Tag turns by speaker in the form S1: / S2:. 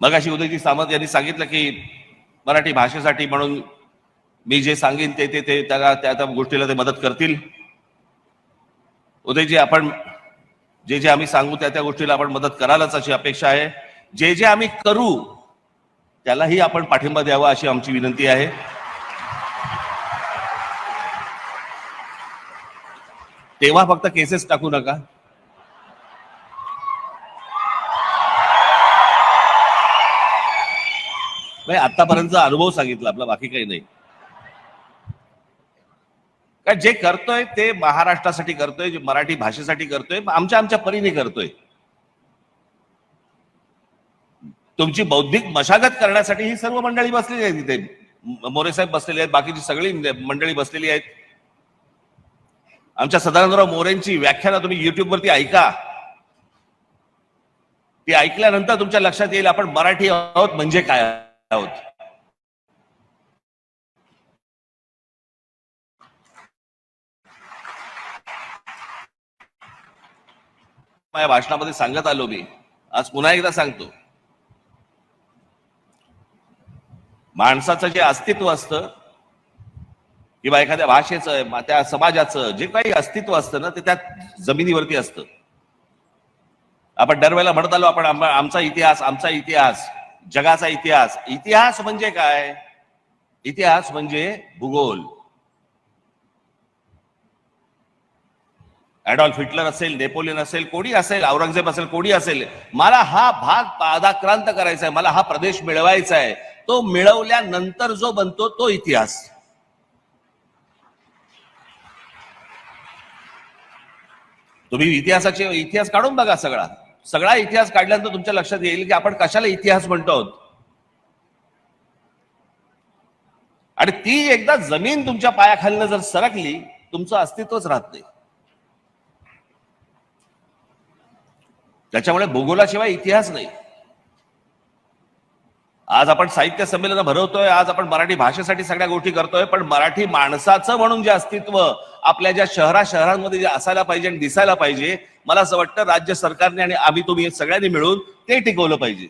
S1: मग अशी उदयजी सामंत यांनी सांगितलं की मराठी भाषेसाठी म्हणून मी जे सांगेन ते ते ते त्याला त्या त्या गोष्टीला ते मदत करतील. उदयजी आपण जे जे आम्ही सांगू त्या त्या गोष्टीला आपण मदत करायलाच अशी अपेक्षा आहे. जे जे आम्ही करू त्यालाही आपण पाठिंबा द्यावा अशी आमची विनंती आहे. तेव्हा फक्त केसेस टाकू नका. नाही आतापर्यंतचा अनुभव सांगितला आपला बाकी काही नाही. काय जे करतोय ते महाराष्ट्रासाठी करतोय जे मराठी भाषेसाठी करतोय आमच्या आमच्या परीने करतोय. तुमची बौद्धिक मशागत करण्यासाठी ही सर्व मंडळी बसलेली आहे तिथे मोरे साहेब बसलेले आहेत बाकीची सगळी मंडळी बसलेली आहेत. आमच्या सदानंदराव मोरेंची व्याख्यानं तुम्ही युट्यूब वरती ऐका. ती ऐकल्यानंतर तुमच्या लक्षात येईल आपण मराठी आहोत म्हणजे काय? आहोत माझ्या भाषणामध्ये सांगत आलो मी आज पुन्हा एकदा सांगतो माणसाचं जे अस्तित्व असतं किंवा एखाद्या भाषेचं त्या समाजाचं जे काही अस्तित्व असतं ना ते त्या जमिनीवरती असतं आपण दरवेळेला म्हणत आलो आपण आमचा इतिहास आमचा इतिहास जगाचा इतिहास. इतिहास म्हणजे काय? इतिहास म्हणजे भूगोल. ऍडॉल्फ हिटलर असेल नेपोलियन असेल कोणी असेल औरंगजेब असेल कोणी असेल मला हा भाग पादाक्रांत करायचा आहे मला हा प्रदेश मिळवायचा आहे. तो मिळवल्यानंतर जो बनतो तो इतिहास. तुम्ही इतिहासाचे इतिहास काढून बघा सगळा. सगळा इतिहास काढल्यानंतर तुमच्या लक्षात येईल की आपण कशाला इतिहास म्हणतो आहोत. आणि ती एकदा जमीन तुमच्या पायाखालनं जर सरकली तुमचं अस्तित्वच राहत नाही. त्याच्यामुळे भूगोलाशिवाय इतिहास नाही. आज आपण साहित्य संमेलन भरवतोय आज आपण मराठी भाषेसाठी सगळ्या गोष्टी करतोय पण मराठी माणसाचं म्हणून जे अस्तित्व आपल्या ज्या शहरा शहरांमध्ये जे असायला पाहिजे आणि दिसायला पाहिजे मला असं वाटतं राज्य सरकारने आणि आम्ही तुम्ही सगळ्यांनी मिळून ते टिकवलं पाहिजे.